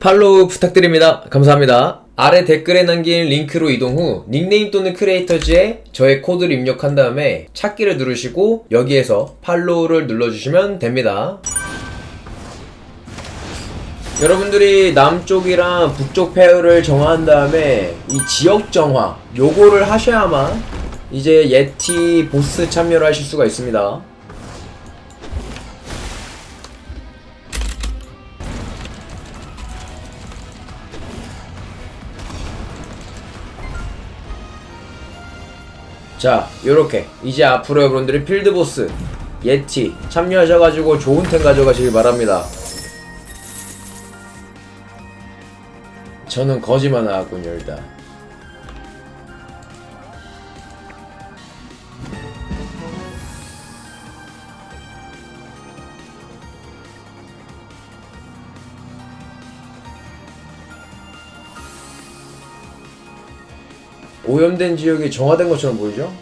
팔로우 부탁드립니다. 감사합니다. 아래 댓글에 남긴 링크로 이동 후 닉네임 또는 크리에이터즈에 저의 코드를 입력한 다음에 찾기를 누르시고 여기에서 팔로우를 눌러주시면 됩니다. 여러분들이 남쪽이랑 북쪽 페어를 정한 다음에 이 지역 정화 요거를 하셔야만 이제 예티 보스 참여를 하실 수가 있습니다. 자, 요렇게 이제 앞으로 여러분들이 필드보스 예티 참여하셔가지고 좋은 템 가져가시길 바랍니다. 저는 거지만 하군요 일단. 오염된 지역이 정화된 것처럼 보이죠?